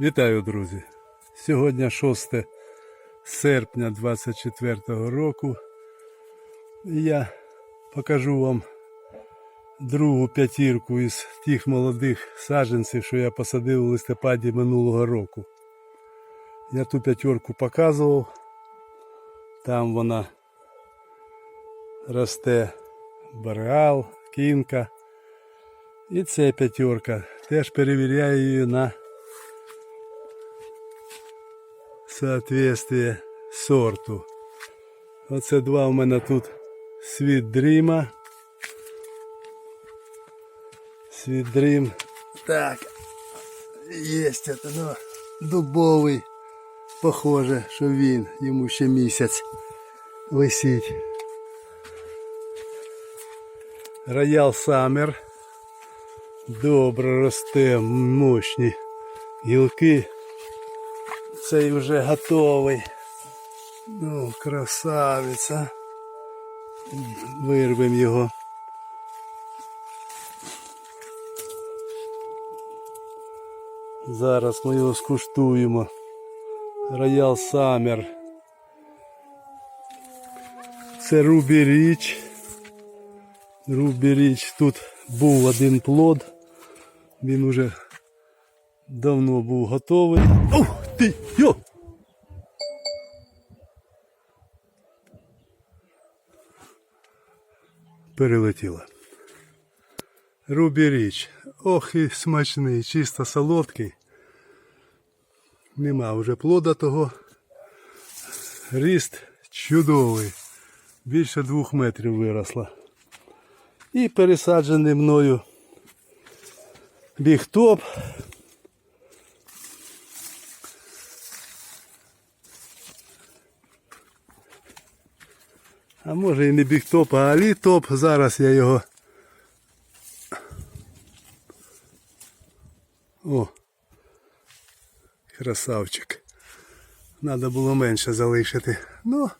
Вітаю, друзі! Сьогодні 6 серпня 24 року. І я покажу вам другу п'ятірку із тих молодих саджанців, що я посадив у листопаді минулого року. Я ту п'ятерку показував. Там вона росте бареал, кінка. І ця п'ятерка. Теж перевіряю її на соответствие сорту. Оце два у мене тут світ дріма. Світ дрім. Так. Єсть это, ну, дубовий. Похоже, що він, йому ще місяць висить. Роял Саммер. Добре росте, мощні гілки. Цей вже готовий. Ну, красавиця. Вирвемо його. Зараз ми його скуштуємо. Роял Саммер. Це Рубі Річ. Рубі Річ. Тут був один плод. Він уже давно був готовий. Ух ти! Йо! Перелетіла. Рубі річ. Ох і смачний, чисто солодкий. Нема вже плода того. Ріст чудовий. Більше двох метрів виросла. І пересаджений мною бігтоп. А може і не бігтоп, а алітоп. Зараз я його. О! Красавчик. Надо було менше залишити. Ну,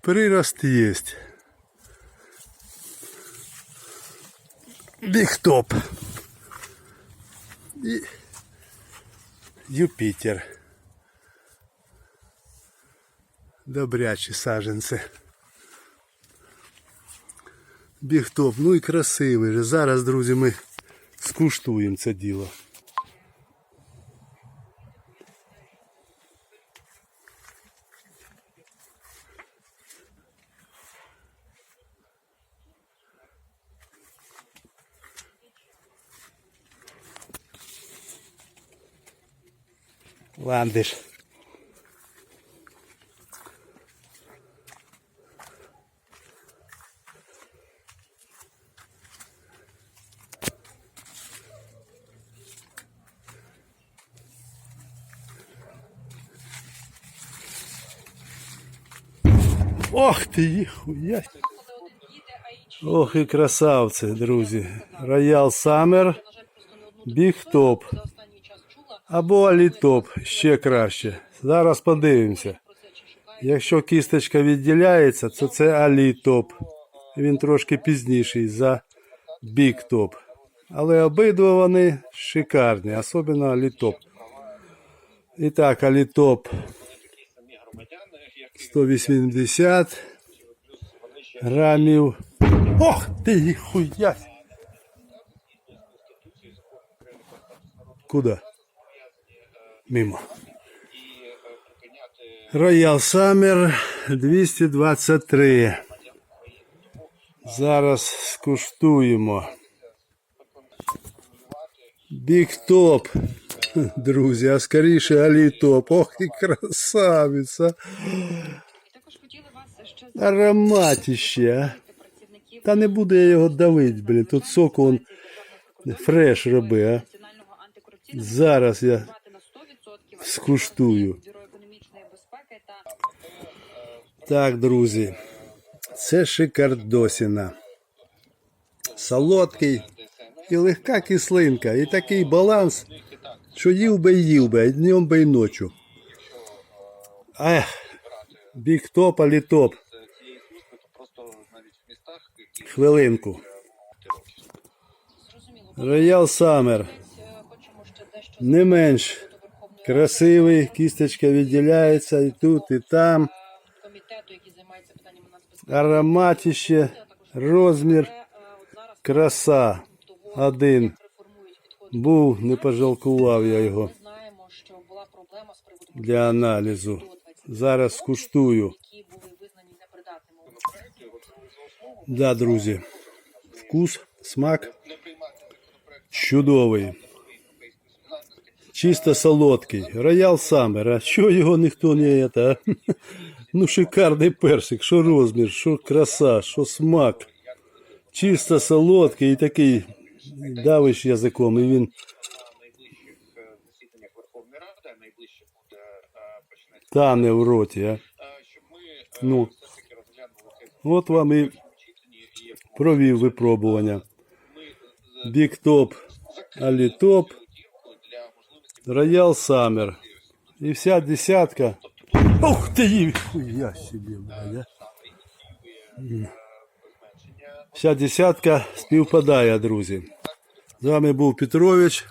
прирост є. Бігтоп. І Юпітер. Добрячі саженці. Бігтоп, ну і красивий же. Зараз, друзі, ми скуштуємо це діло. Ландиш. Ох ти, їхуя. Ох і красавці, друзі. Роял Саммер, Біг Топ. Або алітоп ще краще. Зараз подивимося. Якщо кісточка відділяється, то це алітоп. Він трошки пізніший за бік-топ. Але обидва вони шикарні, особливо алітоп. І так, алітоп 180 грамів. Ох ти хуя! Куда? Мимо. Роял Саммер 223. Зараз скуштуємо. Біг топ. Друзі, а скоріше алітоп. Ох і красавиця. Також хотіли вас ще а. Та не буду я його давити, блін. Тут соку он фреш роби, а. Зараз я брати на 100%, скуштую. Так, друзі, це шикардосіна. Солодкий і легка кислинка. І такий баланс, що їв би й їв би, а днем би й ночі. Ех, бік топ, алі топ. Хвилинку. Роял дещо Не менш Красивий, кісточка відділяється і тут, і там. Ароматище, розмір, краса. Один. Був, не пожалкував я його знаємо, що була проблема з приводу для аналізу. Зараз непридатними. Да, друзі. Вкус, смак чудовий. Чисто солодкий. Роял Саммер. А що його ніхто не це? Ну, шикарний персик, що розмір, що краса, що смак. Чисто солодкий і такий давиш язиком, і він на найближчих е, засіданнях Верховної Ради, а найближче буде е, почнеться, тане в роті. А? е, щоб ми е, Ну. все ж таки розглянули цей От вам і читанні і як провів випробування. ми Бік топ, алі топ, дірку для можливості роял Саммер. І вся десятка. Ух ти! їй! Я собі, блядь, а. зменшення Вся десятка співпадає, друзі. З вами був Петрович.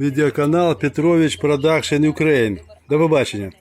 Відеоканал Петрович Продакшн Україн. До побачення.